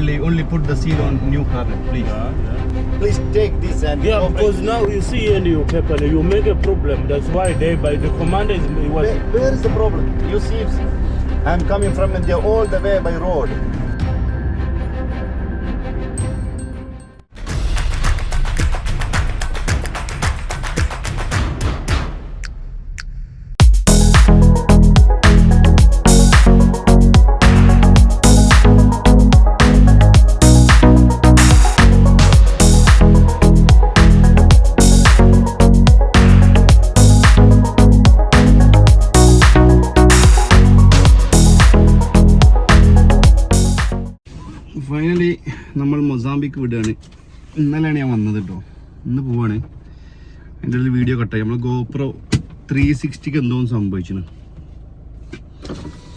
only only put the seal on new car, please. Yeah, yeah. Please take this and Yeah, open because it. now you see in your paper, you make a problem. That's why they, by the commander, is, it was, Where, where is the problem? You see, I'm coming from India all the way by road. മൊസാമ്പിക്ക് വിടുകയാണ്. ഇന്നലെയാണ് ഞാൻ വന്നത് കേട്ടോ ഇന്ന് പോവാണ്. എന്റെ ഉള്ളിൽ video കട്ടായി നമ്മൾ ഗോപ്രോ ത്രീ സിക്സ്റ്റിക്ക് എന്തോ സംഭവിച്ചു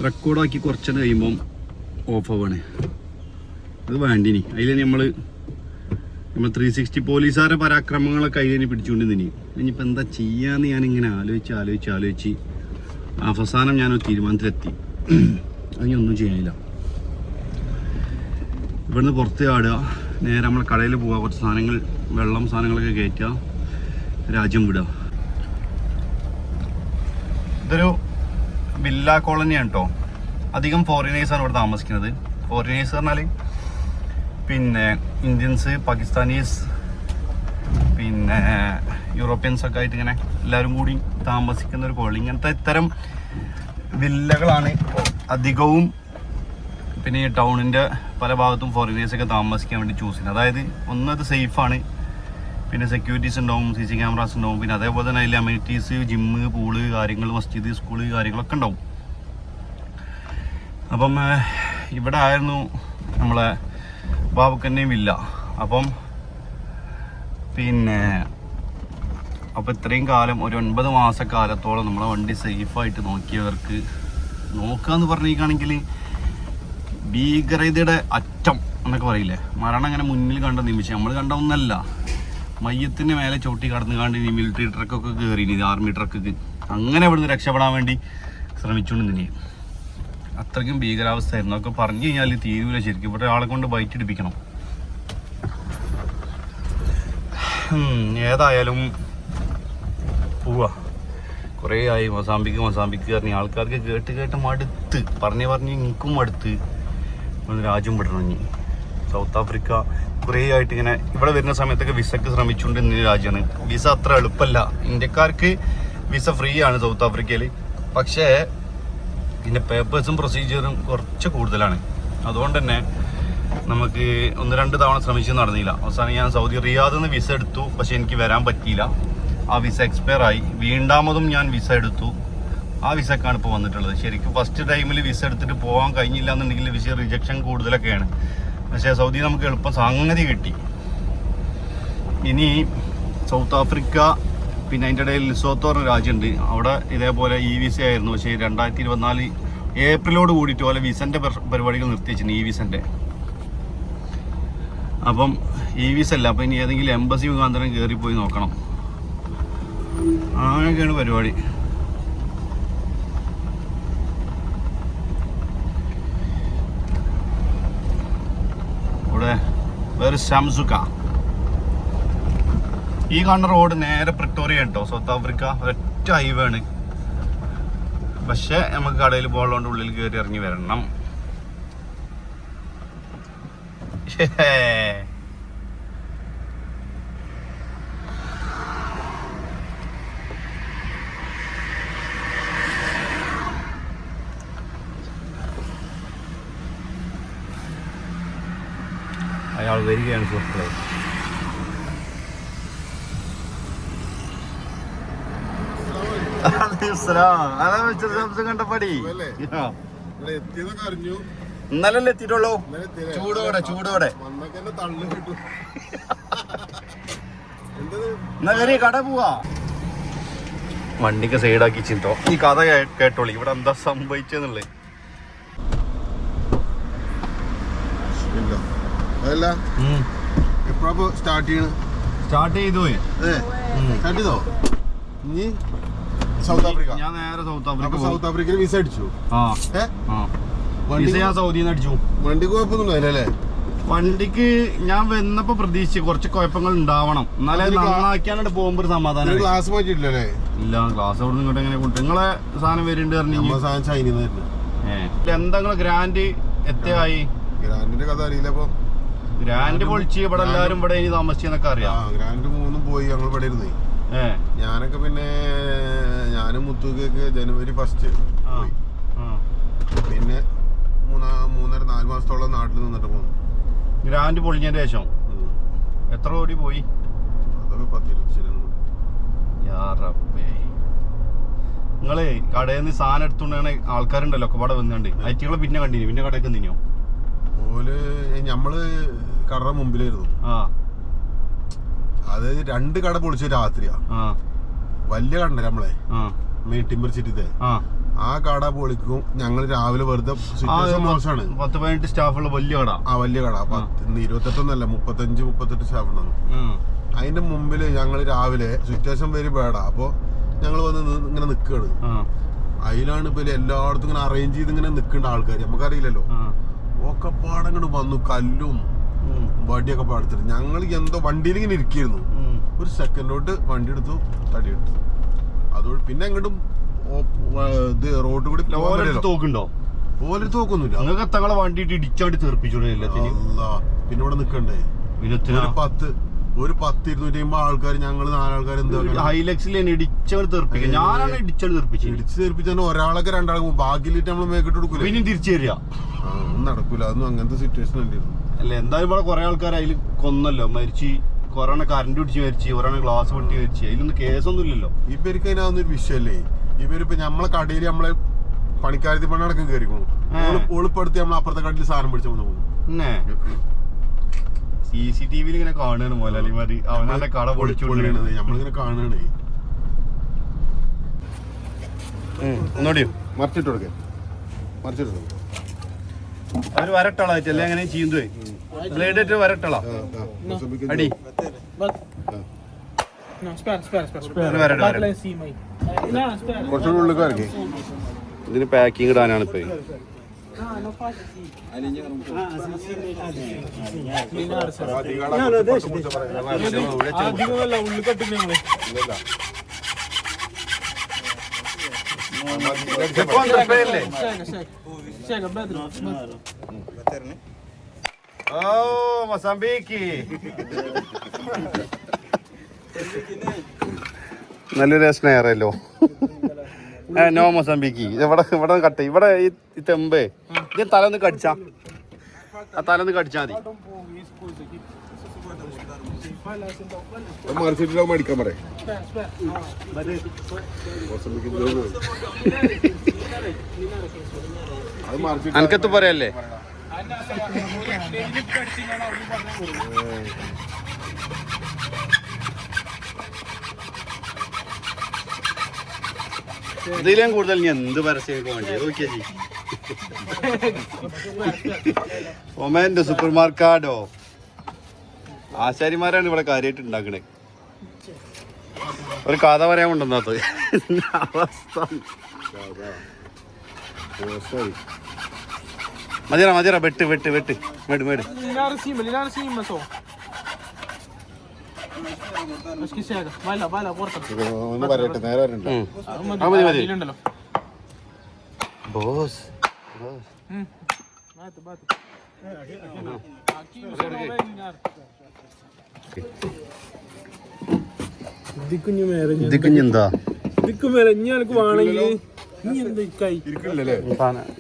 റെക്കോർഡാക്കി കുറച്ച് കഴിയുമ്പം ഓഫ് ആവാണ്. അത് വേണ്ടിനി. അതിൽ നമ്മൾ നമ്മൾ ത്രീ സിക്സ്റ്റി പോലീസുകാരെ പരാക്രമങ്ങളൊക്കെ അതിൽ പിടിച്ചുകൊണ്ട് നിനി ഇനിയിപ്പോൾ എന്താ ചെയ്യാന്ന് ഞാനിങ്ങനെ ആലോചിച്ച് ആലോചിച്ച് ആലോചിച്ച് അവസാനം ഞാനൊരു തീരുമാനത്തിലെത്തി. അതിനൊന്നും ചെയ്യാനില്ല. ഇവിടുന്ന് പുറത്ത് ചാടുക. നേരെ നമ്മൾ കടയിൽ പോവുക കുറച്ച് സാധനങ്ങൾ വെള്ളം സാധനങ്ങളൊക്കെ കയറ്റുക രാജ്യം വിടുക ഇതൊരു വില്ല കോളനിയാണ് കേട്ടോ അധികം ഫോറിനേഴ്സാണ് ഇവിടെ താമസിക്കുന്നത്. ഫോറിനേഴ്സ് പറഞ്ഞാൽ പിന്നെ ഇന്ത്യൻസ് പാകിസ്ഥാനീസ് പിന്നെ യൂറോപ്യൻസ് ഒക്കെ ആയിട്ട് ഇങ്ങനെ എല്ലാവരും കൂടി താമസിക്കുന്ന ഒരു കോളനി ഇങ്ങനത്തെ ഇത്തരം വില്ലകളാണ് അധികവും പിന്നെ ഈ ടൗണിന്റെ പല ഭാഗത്തും ഫോറിനേഴ്സ് ഒക്കെ താമസിക്കാൻ വേണ്ടി ചൂസ് ചെയ്യുന്നത്. അതായത് ഒന്നത് സേഫാണ് പിന്നെ സെക്യൂരിറ്റീസ് ഉണ്ടാവും സി സി ക്യാമറാസ് ഉണ്ടാവും. പിന്നെ അതേപോലെ തന്നെ അതിൽ അമ്യൂണിറ്റീസ് ജിമ്മ് പൂൾ കാര്യങ്ങൾ മസ്ജിദ് സ്കൂൾ കാര്യങ്ങളൊക്കെ ഉണ്ടാവും. അപ്പം ഇവിടെ ആയിരുന്നു നമ്മളെ ബാബുക്കന്നെയും ഇല്ല അപ്പം പിന്നെ അപ്പോൾ ഇത്രയും കാലം ഒരു ഒൻപത് മാസക്കാലത്തോളം നമ്മളെ വണ്ടി സേഫായിട്ട് നോക്കിയവർക്ക് നോക്കുക എന്ന് പറഞ്ഞിരിക്കുകയാണെങ്കിൽ ഭീകരതയുടെ അറ്റം എന്നൊക്കെ പറയില്ലേ? മരണം അങ്ങനെ മുന്നിൽ കണ്ട നിമിഷം. നമ്മൾ കണ്ട ഒന്നല്ല. മയ്യത്തിന് മേലെ ചോട്ടി കടന്നു കാണ്ട് ഇനി മിലിറ്ററി ട്രക്കൊക്കെ കയറി ഇനി ആർമി ട്രക്കൊക്കെ അങ്ങനെ ഇവിടുന്ന് രക്ഷപ്പെടാൻ വേണ്ടി ശ്രമിച്ചുകൊണ്ട് നിന്നെ അത്രയ്ക്കും ഭീകരാവസ്ഥയായിരുന്നു. അതൊക്കെ പറഞ്ഞു കഴിഞ്ഞാൽ തീരുവില്ല ശരിക്കും. ഇവിടെ ആളെ കൊണ്ട് ബൈറ്റ് ഇടിപ്പിക്കണം. ഏതായാലും പോവാ. കുറേ ആയി. മൊസാമ്പിക്ക് മൊസാമ്പിക്ക് പറഞ്ഞ ആൾക്കാർക്ക് കേട്ട് കേട്ട് മടുത്ത്. പറഞ്ഞു പറഞ്ഞ് എനിക്കും മടുത്ത്. രാജ്യം വിടണം ഇനി സൗത്ത് ആഫ്രിക്ക കുറേ ആയിട്ട് ഇങ്ങനെ ഇവിടെ വരുന്ന സമയത്തൊക്കെ വിസക്ക് ശ്രമിച്ചുകൊണ്ട് നിന്ന രാജ്യമാണ് വിസ അത്ര എളുപ്പമല്ല ഇന്ത്യക്കാർക്ക് വിസ ഫ്രീ ആണ് സൗത്ത് ആഫ്രിക്കയിൽ പക്ഷേ ഇതിന്റെ പേപ്പേഴ്സും പ്രൊസീജിയറും കുറച്ച് കൂടുതലാണ്. അതുകൊണ്ട് തന്നെ നമുക്ക് ഒന്ന് രണ്ട് തവണ ശ്രമിച്ച് നടന്നില്ല. അവസാനം ഞാൻ സൗദി റിയാദിൽ നിന്ന് വിസ എടുത്തു. പക്ഷേ എനിക്ക് വരാൻ പറ്റിയില്ല. ആ വിസ എക്സ്പയർ ആയി. വീണ്ടാമതും ഞാൻ വിസ എടുത്തു. ആ വിസക്കാണ് ഇപ്പോൾ വന്നിട്ടുള്ളത്. ശരിക്കും ഫസ്റ്റ് ടൈമിൽ വിസ എടുത്തിട്ട് പോകാൻ കഴിഞ്ഞില്ല എന്നുണ്ടെങ്കിൽ വിസ റിജക്ഷൻ കൂടുതലൊക്കെയാണ്. പക്ഷേ സൗദി നമുക്ക് എളുപ്പം സംഗതി കിട്ടി. ഇനി സൗത്ത് ആഫ്രിക്ക പിന്നെ അതിന്റെ ഇടയിൽ ലിസോത്തോ പറഞ്ഞ രാജ്യമുണ്ട് അവിടെ ഇതേപോലെ ഇ വിസ ആയിരുന്നു പക്ഷേ രണ്ടായിരത്തി ഇരുപത്തിനാല് ഏപ്രിലോട് കൂടിയിട്ട് പോലെ വിസന്റെ പരിപാടികൾ നിർത്തിവെച്ചിട്ടുണ്ട് ഈ വിസന്റെ അപ്പം ഇ വിസ അല്ല അപ്പം ഇനി ഏതെങ്കിലും എംബസി മുഖാന്തരം കയറിപ്പോയി പോയി നോക്കണം. അങ്ങനെയൊക്കെയാണ് പരിപാടി. ഇവിടെ വേറെ ഷംസുക ഈ കാണുന്ന റോഡ് നേരെ പ്രിട്ടോറിയ കേട്ടോ സൗത്ത് ആഫ്രിക്ക. ഒറ്റ ഹൈവേ ആണ് പക്ഷെ നമുക്ക് കടയിൽ പോകാനുള്ളതുകൊണ്ട് ഉള്ളിൽ കയറി ഇറങ്ങി വരണം ഹേ. അയാൾ വരികയാണ് സുഹൃത്തുക്കളെ കണ്ടപ്പടി. അല്ലേ? ഇവിടെ എത്തിയെന്നൊക്കെ അറിഞ്ഞു. ഇന്നലെ എത്തിയിട്ടുള്ളൂ? ചൂടോടെ ചൂടോടെ. എന്നെ കട പോവാ. വണ്ടിക്ക് സൈഡാക്കി ചിന്തോ. ഈ കഥ കേട്ടോളി. ഇവിടെ എന്താ സംഭവിച്ചെന്നുള്ളത് അതല്ല? എപ്പോഴാ സ്റ്റാർട്ട് ചെയ്യണ? സ്റ്റാർട്ട് ചെയ്തു പോയി. സ്റ്റാർട്ട് ചെയ്തോ? ഇനി സൗത്ത് ആഫ്രിക്ക ഞാൻ നേരെ സൗത്ത് ആഫ്രിക്ക സൗത്ത് ആഫ്രിക്കയിൽ വിസ അടിച്ചു. വിസ ഞാൻ സൗദിയിൽ നിന്ന് അടിച്ചു. വണ്ടി കുഴപ്പമൊന്നുമില്ലല്ലേ വണ്ടിക്ക് ഞാൻ വന്നപ്പോ പ്രതീക്ഷിച്ചു കുറച്ച് കുഴപ്പങ്ങൾ ഉണ്ടാവണം. എന്നാലേ നന്നാക്കിയാണ് പോകുമ്പോ ഒരു സമാധാനം ക്ലാസ് മാറ്റിയിട്ടില്ലല്ലേ ഇല്ല ക്ലാസ് അവിടെ നിന്ന് ഇങ്ങോട്ട് എങ്ങനെ കൊണ്ട് നിങ്ങളെ സാധനം വരുന്നുണ്ട് പറഞ്ഞു നമ്മ സാധനം ചൈനയിൽ നിന്ന് എന്താ ഗ്രാൻഡ് എത്രയായി ഗ്രാൻഡിന്റെ കഥ അറിയില്ല അപ്പൊ ഗ്രാൻഡ് പൊളിച്ച് ഇവിടെ എല്ലാരും ഇവിടെ ഇനി താമസിച്ചെന്നൊക്കെ അറിയാം. ഗ്രാൻഡ് മൂന്നും പോയി ഞങ്ങൾ ഇവിടെ ഇരുന്നേ. ഞാനൊക്കെ പിന്നെ ഞാനും മുത്തുക്കൊക്കെ ജനുവരി ഫസ്റ്റ് പോയി. പിന്നെ മൂന്നാ മൂന്നര നാല് മാസത്തോളം നാട്ടിൽ നിന്നിട്ട് പോന്നു. ഗ്രാൻഡ് പൊളിഞ്ഞതിന് ശേഷം? എത്ര കോടി പോയി? അതൊക്കെ. നിങ്ങളെ കടയിൽ നിന്ന് സാധനം എടുത്തുകൊണ്ടാണ് ആൾക്കാരുണ്ടല്ലോ ഒക്കെ ഇവിടെ വന്നിട്ടുണ്ട്. ഐറ്റികളെ പിന്നെ കണ്ടിനി പിന്നെ കടയൊക്കെ നിന്നോ ഓൽ ഞമ്മൾ കടയുടെ മുമ്പിലായിരുന്നു. അതായത് രണ്ട് കട പൊളിച്ച രാത്രിയാ. വലിയ കട നമ്മളെ? മീട്ടിമ്പർ സിറ്റിത്തെ ആ. കട പൊളിക്കും. ഞങ്ങൾ രാവിലെ വെറുതെ മോശമാണ്. പത്ത് പതിനെട്ട് സ്റ്റാഫുള്ള വലിയ കട. ആ വലിയ കട. പത്ത് ഇരുപത്തെട്ടൊന്നല്ല മുപ്പത്തഞ്ച് മുപ്പത്തെട്ട് സ്റ്റാഫുണ്ടാവും ഉം. അതിന്റെ മുമ്പിൽ ഞങ്ങൾ രാവിലെ സിറ്റുവേഷൻ വെരി ബാഡാ അപ്പോൾ ഞങ്ങൾ വന്ന് ഇങ്ങനെ നിൽക്കുകയാണ് അതിലാണ് ഇപ്പൊ എല്ലായിടത്തും ഇങ്ങനെ അറേഞ്ച് ചെയ്ത് ഇങ്ങനെ നിൽക്കേണ്ട ആൾക്കാർ നമുക്കറിയില്ലല്ലോ. ഒക്കെ പാടങ്ങോട്ട് വന്നു കല്ലും ഒക്കെ പാടത്തിട്ട് ഞങ്ങൾ എന്തോ വണ്ടിയിൽ ഇങ്ങനെ ഇരിക്കുന്നു. ഒരു സെക്കൻഡോട്ട് വണ്ടി എടുത്തു തടി എടുത്തു അതോ പിന്നെ എങ്ങോട്ടും ഇത് റോഡ് കൂടി. തോക്കുണ്ടോ? ഓലൊരു തോക്കൊന്നുമില്ല. നിങ്ങൾക്ക് തങ്ങളെ വണ്ടിയിട്ട് ഇടിച്ചാണ്ട് തീർപ്പിച്ചോളൂ എല്ലാത്തിനും അല്ലാ. പിന്നെ ഇവിടെ നിക്കണ്ടേ? വിനത്തിന് പത്ത്. ഒരു പത്ത് ഇരുന്നൂറ്റി അമ്പത് ആൾക്കാർ ഞങ്ങൾ നാലാൾക്കാർ എന്താ ഹൈലക്സിൽ ഇടിച്ചവർ തീർപ്പിക്കുക ഞാനാണ് ഇടിച്ചാണ്ട് തീർപ്പിച്ചത്. ഇടിച്ചു തീർപ്പിച്ച ഒരാളൊക്കെ രണ്ടാൾക്ക് ബാക്കിലിട്ട് നമ്മൾ മേക്കിട്ട് കൊടുക്കില്ല പിന്നെ തിരിച്ചു തരിക ഒന്നും നടക്കൂല. അതൊന്നും അങ്ങനത്തെ സിറ്റുവേഷൻ അല്ലായിരുന്നു അല്ല എന്തായാലും ഇവിടെ കുറെ ആൾക്കാർ അതിൽ കൊന്നല്ലോ. മരിച്ച് കൊറോണ കറണ്ട് പിടിച്ച് മരിച്ച് ഒരാണ് ഗ്ലാസ് പൊട്ടി മരിച്ച്. അതിലൊന്നും കേസൊന്നും ഇല്ലല്ലോ. ഇവർക്ക് അതിനൊന്നും ഒരു വിഷയല്ലേ ഇവരിപ്പോ നമ്മളെ കടയിൽ നമ്മളെ പണിക്കാരത്തി പണി കയറിക്കുന്നു ആ. ഒളിപ്പെടുത്തി നമ്മൾ അപ്പുറത്തെ കടയിൽ സാധനം പിടിച്ചു പോകും. പിന്നെ? സി സി ടി വിയിൽ ഇങ്ങനെ കാണുകയാണ് മുതലാളിമാര് അവനെ കട പൊളിച്ചുകൊണ്ടിരിക്കണത് നമ്മളിങ്ങനെ കാണുകയാണ് ഒന്നോടിയോ മറിച്ചിട്ട് കൊടുക്കേ. മറിച്ചിട്ട് അവർ വരട്ടളാ ചെല്ല എങ്ങനെ ചീന്തുവേ. ബ്ലേഡ് വരട്ടളാ. അടി. കുറച്ചുകൂടി ഉള്ളിൽ ഇതിന് പാക്കിംഗ് ഇടാനാണ് ഇപ്പൊ. No, no pasa así. അധികം അല്ല ഉള്ളിൽ കെട്ടിട്ട് നമ്മൾ Chega, chega. Chega, Pedro. ഓ മൊസാംബിക്ക് നല്ലൊരു സ്നേഹറല്ലോ നോ മൊസംബിക്ക്. ഇവിടെ ഇവിടെ കട്ട് ഇവിടെ ഈ തെമ്പ്. ഇത് തലൊന്ന് കടിച്ചാ. ആ തലൊന്ന് കടിച്ചാ മതി. അനക്കത്ത് പറയല്ലേ? ഇതിലും കൂടുതൽ ഞാൻ എന്ത് പരസ്യം വേണ്ടി? നോക്കിയാ ജി. ഒമാന്റെ സൂപ്പർ മാർക്കാടോ ആശാരിമാരാണ് ഇവിടെ കാര്യമായിട്ട് ഉണ്ടാക്കണേ. ഒരു കഥ പറയാൻ കൊണ്ടുവന്നത് അവസ്ഥ. മതിയറ മതിയറ വെട്ട് വെട്ട് വെട്ട്. മേട് മേട്. ഒന്ന് പറയട്ടെ നേരെ വരണ്ട. ബോസ് എന്താ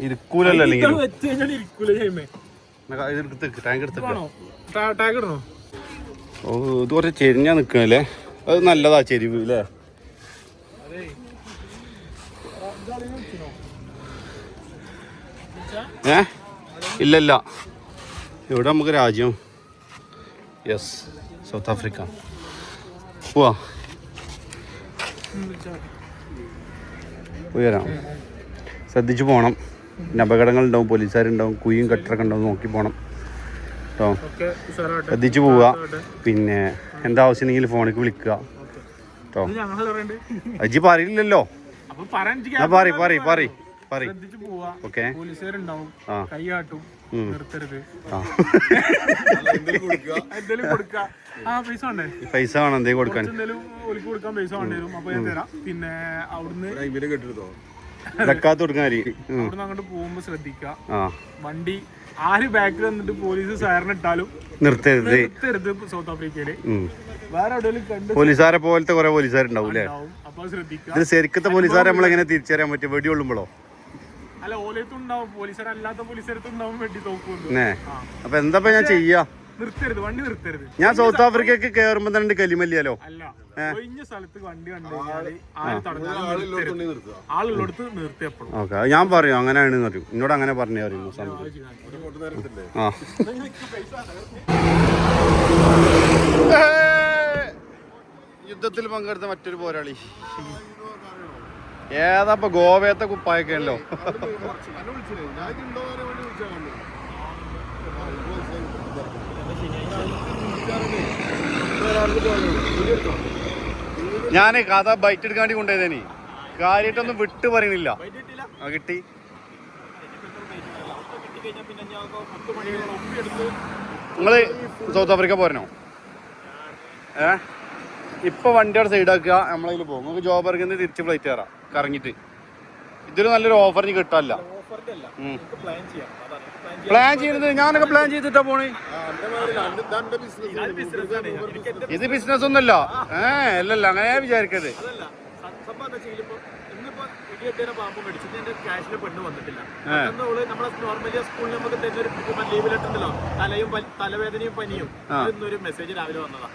ഇരിക്കൂലല്ലോ ടാങ്ക് എടുത്തോ ഓ ഇത് കുറച്ച് ചെരിഞ്ഞാ നിക്കണല്ലേ? അത് നല്ലതാ ചെരിവ് അല്ലേ ഏ? ഇല്ലല്ല. ഇല്ല ഇവിടെ നമുക്ക് രാജ്യം. യെസ് സൗത്ത് ആഫ്രിക്ക പോവാ. ഉയരാം ശ്രദ്ധിച്ചു പോകണം പിന്നെ അപകടങ്ങളുണ്ടാവും പോലീസുകാരുണ്ടാവും കുയും കട്ടറൊക്കെ ഉണ്ടാവും നോക്കി പോകണം കേട്ടോ. ശ്രദ്ധിച്ചു പോവുക. പിന്നെ എന്താ എന്താവശ്യമെങ്കിൽ ഫോണിക്ക് വിളിക്കുക. കേട്ടോ. അജി പറയില്ലല്ലോ. പറ പറ പറ പോവാ ഓക്കെ. ആ. പൈസ വേണം എന്തേ കൊടുക്കാൻ. എന്തെങ്കിലും കൊടുക്കാൻ പൈസ വേണ്ടി വരും. ഞാൻ തരാം. പിന്നെ അവിടുന്ന് ഇടക്കാത്ത അവിടുന്ന് അങ്ങോട്ട് പോകുമ്പോ ശ്രദ്ധിക്ക വണ്ടി ആര് ബാക്കിൽ വന്നിട്ട് പോലീസ് സാറിനിട്ടാലും ഇട്ടാലും നിർത്തരുത്. നിർത്തരുത് സൗത്ത് ആഫ്രിക്കയിൽ. വേറെ എവിടെയെങ്കിലും കണ്ട് പോലീസുകാരെ പോലത്തെ കുറെ പോലീസുകാരുണ്ടാവും അപ്പൊ ശ്രദ്ധിക്കുക. ഇത് ശരിക്കത്തെ പോലീസുകാരെ നമ്മളെങ്ങനെ തിരിച്ചറിയാൻ പറ്റും? വെടി കൊള്ളുമ്പോളോ അല്ല ഓലത്തുണ്ടാവും പോലീസുകാരല്ലാത്ത പോലീസുകാരത്തുണ്ടാവും വെടി പോലീസുകാരത്തും ഉണ്ടാവും വെട്ടി തോക്കുന്നു എന്നേ. അപ്പൊ എന്താ ഞാൻ ചെയ്യാ? നിർത്തരുത്. വണ്ടി നിർത്തരുത്. ഞാൻ സൗത്ത് ആഫ്രിക്കയ്ക്ക് കേറുമ്പോ തന്നെ കലിമല്ലിയാലോ? അല്ല. ഒഴിഞ്ഞ സ്ഥലത്ത് വണ്ടി കണ്ടു ആളുള്ളടത്ത് നിർത്തി എപ്പോഴും ഓക്കെ ഞാൻ പറയും അങ്ങനെയാണ് പറയും. എന്നോട് അങ്ങനെ പറഞ്ഞു നേരത്തില്ലേ ആ. യുദ്ധത്തിൽ പങ്കെടുത്ത മറ്റൊരു പോരാളി. ഏതാ ഇപ്പൊ ഗോവയത്തെ കുപ്പായൊക്കെയല്ലോ ശനിയാഴ്ച. ഞാൻ വേണ്ടി കഥ ബൈറ്റ് എടുക്കാണ്ടി കൊണ്ടുപോയതേനി. കാര്യമായിട്ടൊന്നും വിട്ട് പറയണില്ല. ആ കിട്ടി. നിങ്ങൾ സൗത്ത് ആഫ്രിക്ക പോരണോ? ഏ? ഇപ്പൊ വണ്ടിയുടെ സൈഡാക്കുക നമ്മളതിൽ പോകും. നമുക്ക് ജോബർഗിൽ നിന്ന് തിരിച്ച് ഫ്ലൈറ്റ് കയറാം കറങ്ങിട്ട് ഇതൊരു നല്ലൊരു ഓഫറിന് കിട്ടാല്ല പ്ലാൻ ചെയ്യുന്നത് ഞാനൊക്കെ പ്ലാൻ ചെയ്തിട്ടാ പോണേ. ഇത് ബിസിനസ് ഒന്നല്ല ഏ അല്ലല്ല അങ്ങനെ വിചാരിക്കരുത് തലവേദനയും പനിയും. മെസ്സേജ് രാവിലെ വന്നതാ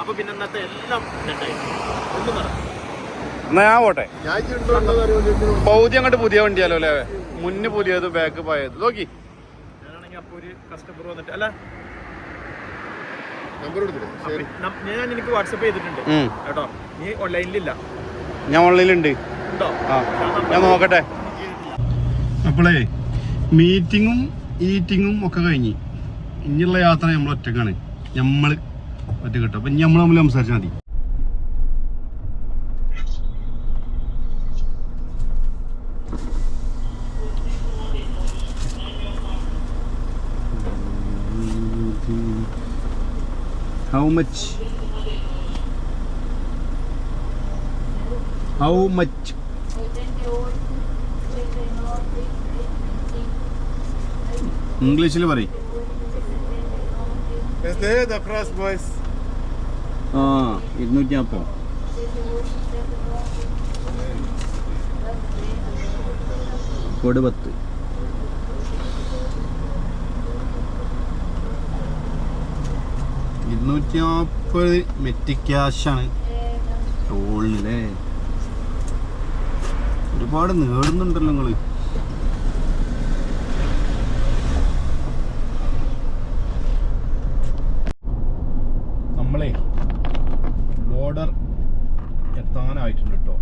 അപ്പൊ പിന്നെ ഇന്നത്തെ എല്ലാം രണ്ടായി ഒന്നും നടക്കും എന്നാ ഞാൻ പോട്ടെ പൗതി അങ്ങോട്ട് പുതിയ വണ്ടിയാലോ അല്ലേ? മുന്ന് പുതിയത് ബാക്ക് പോയത്. നോക്കി. ഞാനാണെങ്കിൽ അപ്പൊ ഒരു കസ്റ്റമർ വന്നിട്ട് അല്ല. നമ്പർ എടുത്തില്ലേ ഞാൻ എനിക്ക് വാട്സപ്പ് ചെയ്തിട്ടുണ്ട്. കേട്ടോ. നീ ഓൺലൈനിലില്ല ഞാൻ ഓൺലൈനിലുണ്ട് ആ ഞാൻ നോക്കട്ടെ. അപ്പോളേ മീറ്റിങ്ങും ഈറ്റിങ്ങും ഒക്കെ കഴിഞ്ഞ്. ഇനിയുള്ള യാത്ര നമ്മൾ ഒറ്റക്കാണ്. നമ്മൾ ഒറ്റ കിട്ടും. അപ്പം ഇനി നമ്മൾ തമ്മിൽ സംസാരിച്ചാൽ മതി. How much? How much? ഇംഗ്ലീഷിൽ പറയും the cross boys. ആ ഇരുന്നൂറ്റി നാൽപ്പത് കോട് ഇരുന്നൂറ്റി നാൽപ്പത് മെറ്റി ക്യാഷാണ് ടോളിനല്ലേ ഒരുപാട് നേടുന്നുണ്ടല്ലോ നിങ്ങൾ. നമ്മളെ ബോർഡർ എത്താനായിട്ടുണ്ട് കേട്ടോ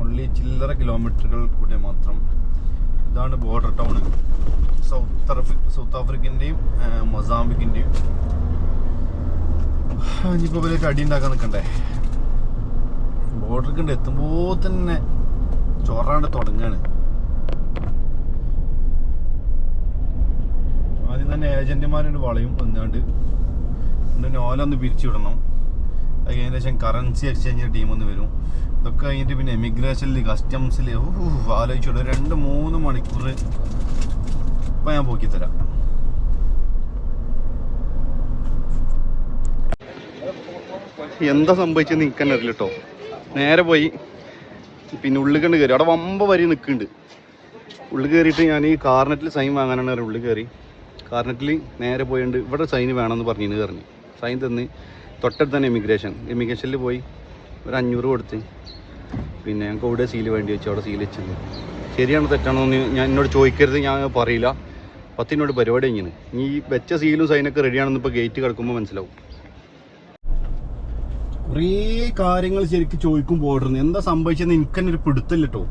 ഓൺലി ചില്ലറ കിലോമീറ്ററുകൾ കൂടെ മാത്രം ഇതാണ് ബോർഡർ ടൗൺ സൗത്ത് സൗത്ത് ആഫ്രിക്കന്റെയും മൊസാംബിക്കിന്റെയും ഇനിയിപ്പോൾ ഇവരൊക്കെ അടി ഉണ്ടാക്കാൻ നിൽക്കണ്ടേ ബോർഡർ കണ്ട് എത്തുമ്പോ തന്നെ ചോറാണ്ട് തുടങ്ങാണ്. ആദ്യം തന്നെ ഏജന്റുമാരോട് വളയും എന്താണ്ട് ഓലൊന്ന് നോല ഒന്ന് പിരിച്ചു വിടണം. അത് കഴിഞ്ഞ ശേഷം കറൻസി എക്സ്ചേഞ്ച് ടീം ഒന്ന് വരും. ഇതൊക്കെ കഴിഞ്ഞിട്ട് പിന്നെ എമിഗ്രേഷനിൽ കസ്റ്റംസിൽ ആലോചിച്ചോളൂ രണ്ട് മൂന്ന് മണിക്കൂർ ഇപ്പം ഞാൻ പോക്കി തരാം എന്താ സംഭവിച്ചെന്ന് നിൽക്കാൻ അറിയില്ല കേട്ടോ നേരെ പോയി. പിന്നെ ഉള്ളിൽ കണ്ട് കയറി അവിടെ വമ്പ വരി നിൽക്കുന്നുണ്ട്. ഉള്ളിൽ കയറിയിട്ട് ഞാൻ ഈ കാർനെറ്റിൽ സൈൻ വാങ്ങാനാണ് പറഞ്ഞത്. ഉള്ളിൽ കയറി. കാർനെറ്റിൽ നേരെ പോയിട്ടുണ്ട് ഇവിടെ സൈൻ വേണമെന്ന് പറഞ്ഞു. കയറി സൈൻ തന്ന് തൊട്ടടുത്ത് തന്നെ ഇമിഗ്രേഷൻ ഇമിഗ്രേഷനിൽ പോയി ഒരു അഞ്ഞൂറ് കൊടുത്ത്. പിന്നെ ഞങ്ങൾക്ക് അവിടെ സീൽ വേണ്ടി വെച്ചു. അവിടെ സീൽ വെച്ചത് ശരിയാണോ തെറ്റാണോ എന്ന് ഞാൻ എന്നോട് ചോദിക്കരുത്. ഞാൻ പറയില്ല. പത്തിനോട് പരിപാടി ഇങ്ങനെ ഈ വെച്ച സീലും സൈനൊക്കെ റെഡിയാണെന്ന് ഇപ്പോൾ ഗേറ്റ് കിടക്കുമ്പോൾ മനസ്സിലാവും. കുറേ കാര്യങ്ങൾ ശരിക്കും ചോദിക്കും പോയിട്ടുണ്ട് എന്താ സംഭവിച്ചെന്ന് എനിക്ക് തന്നെ ഒരു പിടുത്തില്ല കേട്ടോ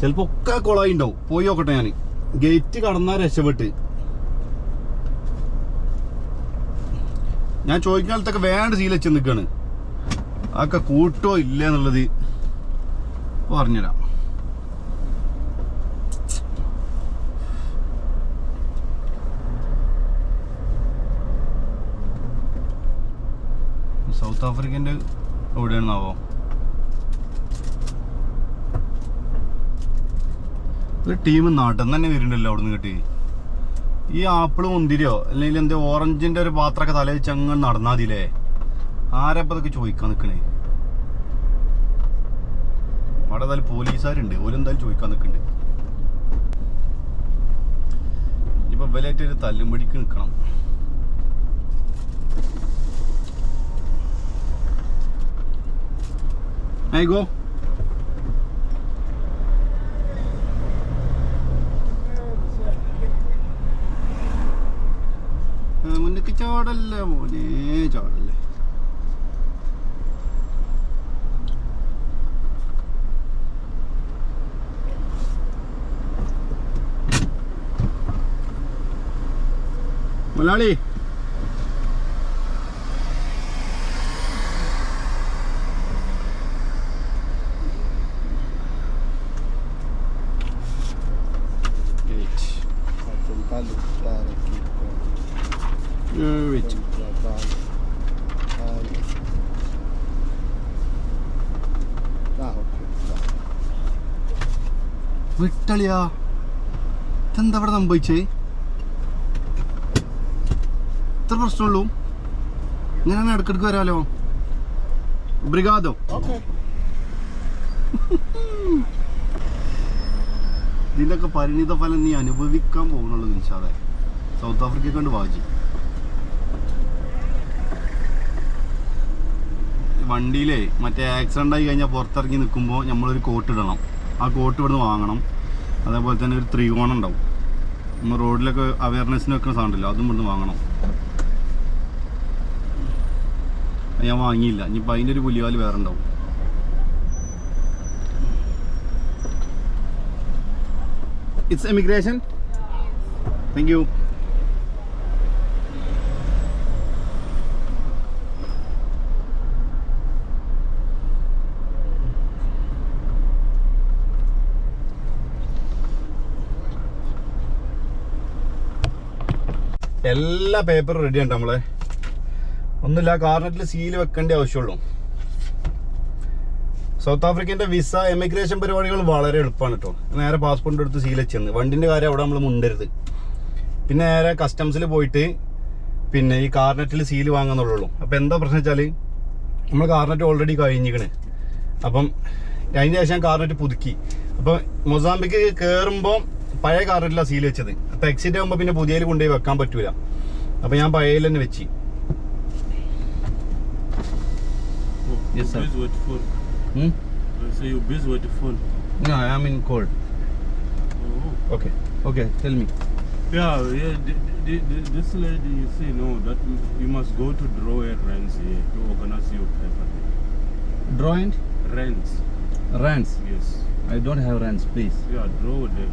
ചിലപ്പോൾ ഒക്കെ കുളമായി ഉണ്ടാവും പോയി നോക്കട്ടെ ഞാൻ ഗേറ്റ് കടന്നാൽ രക്ഷപ്പെട്ട്. ഞാൻ ചോദിക്കുന്ന കാലത്തൊക്കെ വേണ്ട വെച്ച് നിൽക്കാണ് അതൊക്കെ കൂട്ടോ ഇല്ല എന്നുള്ളത് പറഞ്ഞുതരാം. സൗത്ത് ആഫ്രിക്കന്റെ എവിടെയാണെന്നാവോ? ഒരു ടീം നാട്ടിൽ നിന്ന് തന്നെ വരുന്നുണ്ടല്ലോ അവിടെ നിന്ന് കിട്ടി. ഈ ആപ്പിൾ മുന്തിരിയോ അല്ലെങ്കിൽ എന്താ ഓറഞ്ചിന്റെ ഒരു പാത്രമൊക്കെ തല വെച്ച് അങ്ങ് നടന്നാ മതിയില്ലേ? ആരപ്പം അതൊക്കെ ചോദിക്കാൻ നിൽക്കണേ അവിടെ എന്തായാലും പോലീസുകാരുണ്ട്. ഓലെന്തായാലും ചോദിക്കാൻ നിൽക്കുന്നുണ്ട് ഇപ്പൊ വിലയായിട്ട് ഒരു തല്ലും പിടിക്ക് നിൽക്കണം Hey, go. മുന്നേക്ക് മോനെ? മലയാളി വിട്ടളിയാ. ഇതെന്താ ഇവിടെ സംഭവിച്ചേ? ഇത്ര പ്രശ്നമുള്ളൂ. ഇങ്ങനെ ഇടക്കിടക്ക് വരാലോ. ബ്രിഗാദോ. ഇതിന്റെയൊക്കെ പരിണിത ഫലം നീ അനുഭവിക്കാൻ പോകുന്നുള്ളൂ നിൽച്ചാതെ സൗത്ത് ആഫ്രിക്ക കണ്ട് വാജി വണ്ടിയിലേ മറ്റേ ആക്സിഡന്റ് ആയി കഴിഞ്ഞാൽ പുറത്തിറങ്ങി നിൽക്കുമ്പോൾ നമ്മളൊരു കോട്ട് ഇടണം ആ കോട്ട് ഇവിടുന്ന് വാങ്ങണം. അതേപോലെ തന്നെ ഒരു ത്രികോണം ഉണ്ടാവും. നമ്മൾ റോഡിലൊക്കെ അവയർനെസ്സിന് വെക്കുന്ന സാധനമില്ല അതും ഇവിടുന്ന് വാങ്ങണം. ഞാൻ വാങ്ങിയില്ല. ഇനിയിപ്പോൾ അതിന്റെ ഒരു പുലിവാൽ വേറെ ഉണ്ടാവും. It's emigration thank you. എല്ലാ പേപ്പറും റെഡി ഉണ്ട് നമ്മളെ. ഒന്നുമില്ല കാർണറ്റിൽ സീൽ വെക്കേണ്ട ആവശ്യമുള്ളൂ. സൗത്ത് ആഫ്രിക്കന്റെ വിസ എമിഗ്രേഷൻ പരിപാടികൾ വളരെ എളുപ്പമാണ് കേട്ടോ നേരെ പാസ്പോർട്ട് എടുത്ത് സീൽ വെച്ചെന്ന്. വണ്ടിന്റെ കാര്യം അവിടെ നമ്മൾ മുണ്ടരുത്. പിന്നെ നേരെ കസ്റ്റംസിൽ പോയിട്ട് പിന്നെ ഈ കാർണറ്റിൽ സീൽ വാങ്ങുന്നുള്ളൂ അപ്പോൾ എന്താ പ്രശ്നം വെച്ചാൽ നമ്മൾ കാർണറ്റ് ഓൾറെഡി കഴിഞ്ഞിക്കണ് അപ്പം അതിന് ശേഷം കാർണറ്റ് പുതുക്കി. അപ്പം മൊസാമ്പിക്ക് കയറുമ്പോൾ പഴയ കാർണറ്റിലാണ് സീൽ വെച്ചത്. അപ്പോൾ എക്സിറ്റ് ആകുമ്പോൾ പിന്നെ പുതിയതിൽ കൊണ്ടുപോയി വെക്കാൻ പറ്റൂല അപ്പോൾ ഞാൻ പഴയതിൽ തന്നെ വെച്ച് Oh. Okay okay tell me Yeah, yeah. th- th- th- this lady, you see, no, that you must go to draw rents here to organize your paper. Drawing Rents, rents. yes. I don't have rents, please. Yeah, draw them.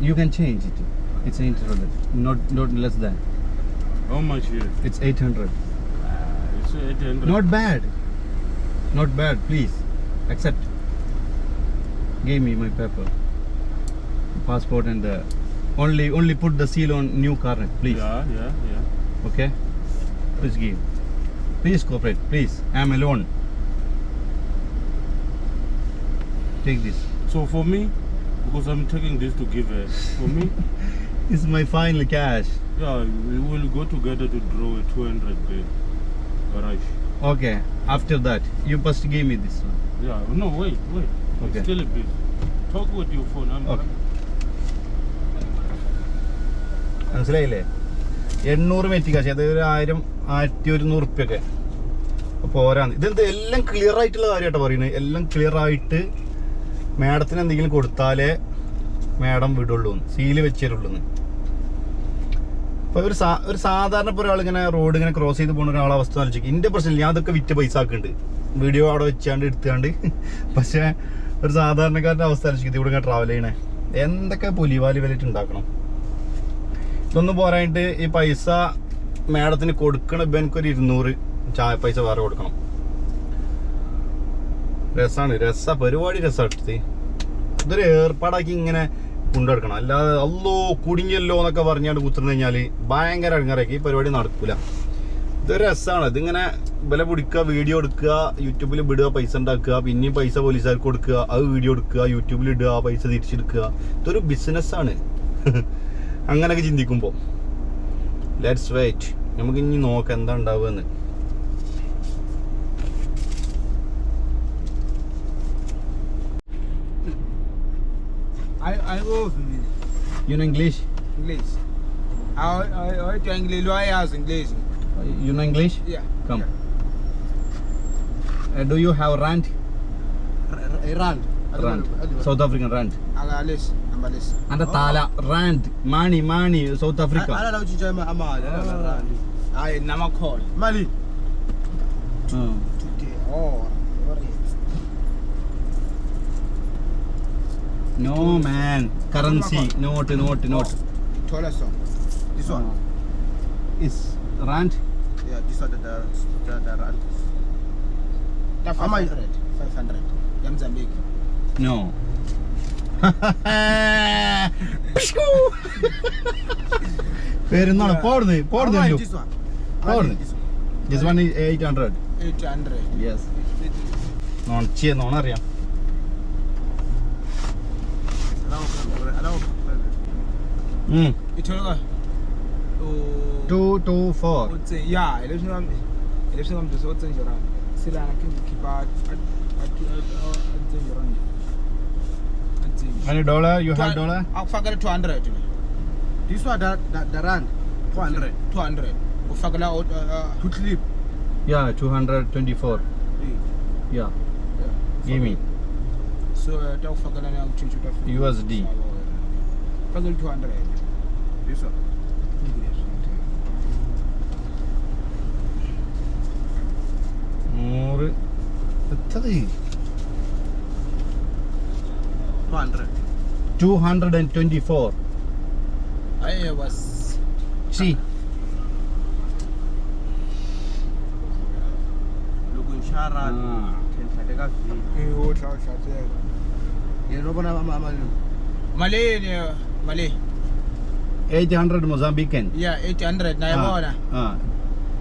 You can change it. It's 800. Not not less than. How much here? It's 800. Ah, it's 800. Not bad. Not bad. Please accept. Give me my paper, passport, and the only only put the seal on new card, please. Yeah, yeah, yeah. Okay. Please give. Please cooperate. Please. I am alone. Take this. So for me, because I'm taking this to give her, for me, it's my final cash. yeah, we will go together to draw a 200 bill. Garage. Okay. After that, you must give me this one. Yeah, no, wait, wait. Okay. It's still a bit. Talk with your phone. I'm Okay. മനസ്സിലായില്ലേ എണ്ണൂറ് മെറ്റി കാശ് അതായത് ഒരു ആയിരം ആയിരത്തി ഒരുന്നൂറ് ഉറുപ്പ്യൊക്കെ അപ്പോൾ ഓരാന്ന് ഇതെന്ത് എല്ലാം ക്ലിയർ ആയിട്ടുള്ള കാര്യമായിട്ടാണ് പറയുന്നത് എല്ലാം ക്ലിയർ ആയിട്ട് മാഡത്തിന് എന്തെങ്കിലും കൊടുത്താലേ മാഡം വിടുള്ളൂ സീൽ വെച്ച് അപ്പോൾ ഒരു സാ ഒരു സാധാരണ ഇപ്പോൾ ഒരാളിങ്ങനെ റോഡ് ഇങ്ങനെ ക്രോസ് ചെയ്ത് പോകുന്ന ഒരാളെ അവസ്ഥ ആലോചിക്കും. എന്റെ പ്രശ്നമില്ല ഞാൻ അതൊക്കെ വിറ്റ് പൈസ ആക്കുന്നുണ്ട് വീഡിയോ അവിടെ വെച്ചാണ്ട് എടുത്താണ്ട്. പക്ഷേ ഒരു സാധാരണക്കാരന്റെ അവസ്ഥ ആലോചിക്കും ഇവിടെ ട്രാവൽ ചെയ്യണേ. എന്തൊക്കെ പുലിവാലി വിലയിട്ട് ഉണ്ടാക്കണം. ഇതൊന്നും പോരായിട്ട് ഈ പൈസ മാഡത്തിന് കൊടുക്കണ ഇപ്പം എനിക്കൊരു ഇരുന്നൂറ് ചായ പൈസ വേറെ കൊടുക്കണം. രസമാണ് രസ പരിപാടി രസമായിട്ട് ഇതൊരു ഏർപ്പാടാക്കി ഇങ്ങനെ കൊണ്ടുനടക്കണം. അല്ലാതെ അല്ലോ കുടുങ്ങിയല്ലോ എന്നൊക്കെ പറഞ്ഞാണ്ട് കുത്തുന്നു കഴിഞ്ഞാൽ ഭയങ്കര അടങ്ങാറാക്കി ഈ പരിപാടി നടക്കൂല. ഇതൊരു രസമാണ് ഇതിങ്ങനെ വില പിടിക്കുക വീഡിയോ എടുക്കുക യൂട്യൂബിൽ വിടുക പൈസ ഉണ്ടാക്കുക പിന്നെയും പൈസ പോലീസുകാർക്ക് കൊടുക്കുക അത് വീഡിയോ എടുക്കുക യൂട്യൂബിൽ ഇടുക പൈസ തിരിച്ചെടുക്കുക. ഇതൊരു ബിസിനസ്സാണ്. അങ്ങനെയൊക്കെ ചിന്തിക്കുമ്പോൾ ലെറ്റ്സ് വെയിറ്റ് നമുക്ക് ഇനി നോക്കാം എന്താ ഉണ്ടാവുക I, I go You know English? English. I, I, I English. I ask English. You know English? Yeah. Come. Yeah. Uh, do you have rand? Rand. Rand. South African rand. Alice. And the oh. tala rand money money South Africa. I don't know you join rand. I namakol. Mali. Oh. No man, currency, note, note, note. Taller song. This one. Is rand? Yeah. This one. The the the, the rand. Five hundred. Five hundred. Yeah, Mozambique. No. പേരെന്നാണ് പോടുന്നത് much പോടുന്നത്. Just one eight hundred Eight hundred. Yes Mm. You. Oh. Two, two, four. Yeah, election ram, I you have dollar? I'll forget 200. This one, the, the, the 200. 200. We'll forget yeah, 224. Yeah. Give me. So ta ufakela na uchinchu ta USD. Fakela 200. This one. നൂറ് എത്ര 200. Two hundred and twenty four I was സി Loko nshara. Tentadeka vile. eh utla utla. Yena bona ama ama Europe না মালে মালে 800 Mozambican. Yeah, 800 Nayamona. Ah, ah.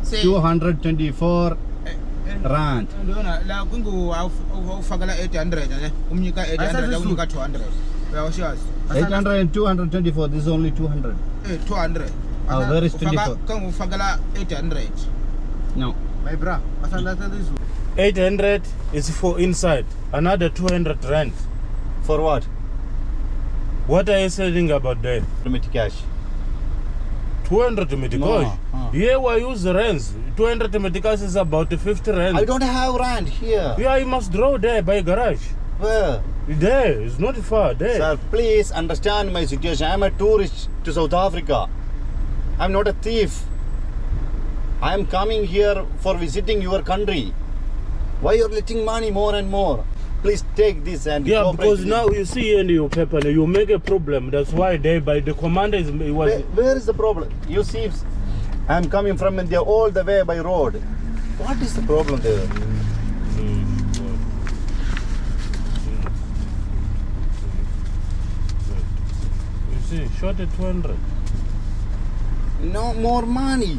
224 eh, eh, rand. Ndona la kungu 800 ne. Eh? Umnyika 800 la umnyika 200. Uyawashazi. 800 and 224 this is only two hundred. Two hundred. Ah, where is 24? Kungu ufagala 800. No. My bra, asanda mm. 800 is for inside. Another 200 rand. For what? What are you saying about that? Automatic cash. 200 metikash. No, uh. Yeah, we use rands. 200 metikash is about 50 rand. I don't have rand here. Yeah, you must draw there by garage. Where? There, it's not far, there. Sir, please understand my situation. I'm a tourist to South Africa. I'm not a thief. I'm coming here for visiting your country. Why you're letting money more and more? Please take this and Yeah, because now you see in your paper, you make a problem. That's why they by the commander is was Where, where is the problem? You see, I'm coming from India all the way by road. What is the problem there? Mm. You see, short at 200. No more money.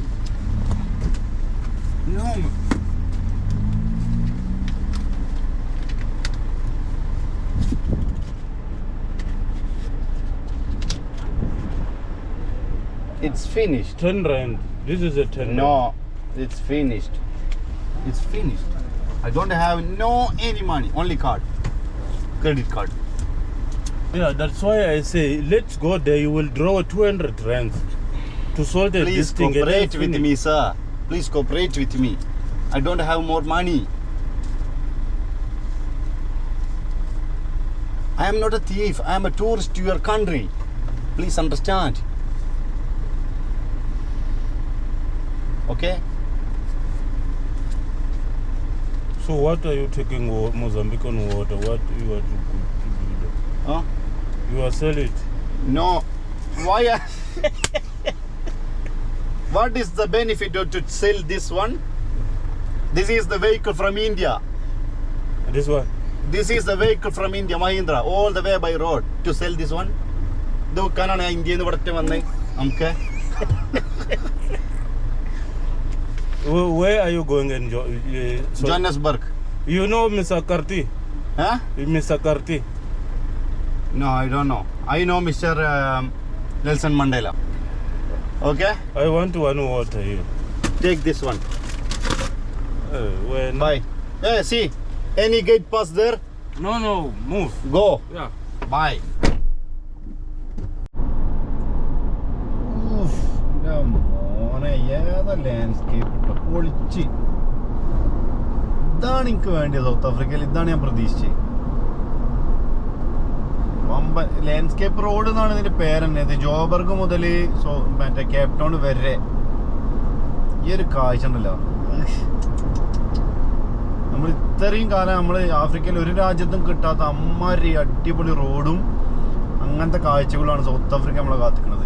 No. It's finished. 10 rand. This is a 10 No, it's finished. It's finished. I don't have no any money, only card, credit card. Yeah, that's why I say let's go there. You will draw 200 rands to sort it Please this thing. then cooperate with finish. me, sir. Please cooperate with me. I don't have more money. I am not a thief. I am a tourist to your country. Please understand. Okay? So what are you taking wa- Mozambican water? What you are to, to do there? Huh? You are sell it. No. Why? I- what is the benefit of to sell this one? This is the vehicle from India. This one. This is the vehicle from India, Mahindra, all the way by road to sell this one. ഇത് വെക്കാനാണ് ഇന്ത്യയിൽ നിന്ന് ഇവിടെ വന്നേ നമുക്ക് Where, are you going? And jo- uh, so Johannesburg. you know Mr. Karti? Huh? Mr. Karti? No, I don't know. I know Mr. Um, Nelson Mandela. Okay? I want one water here. Take this one. Uh, where? no- Bye. Yeah, see. Any gate pass there? No, no, move. Go. Yeah. Bye. ഏതാ landscape പൊളിച്ച്. ഇതാണ് എനിക്ക് വേണ്ടത് south ആഫ്രിക്കയിൽ ഇതാണ് ഞാൻ പ്രതീക്ഷിച്ചത് വമ്പൻ ലാൻഡ്സ്കേപ്പ് റോഡ് എന്നാണ് ഇതിന്റെ പേരെന്നെ. ഇത് ജോബർഗ് മുതൽ മറ്റേ കേപ്പ് ടൗൺ വരെ. ഈ ഒരു കാഴ്ച ഉണ്ടല്ലോ. നമ്മൾ ഇത്രയും കാലം നമ്മൾ ആഫ്രിക്കയിൽ ഒരു രാജ്യത്തും കിട്ടാത്ത അമ്മാരി അടിപൊളി റോഡും അങ്ങനത്തെ കാഴ്ചകളാണ് സൗത്ത് ആഫ്രിക്ക നമ്മളെ കാത്തിക്കുന്നത്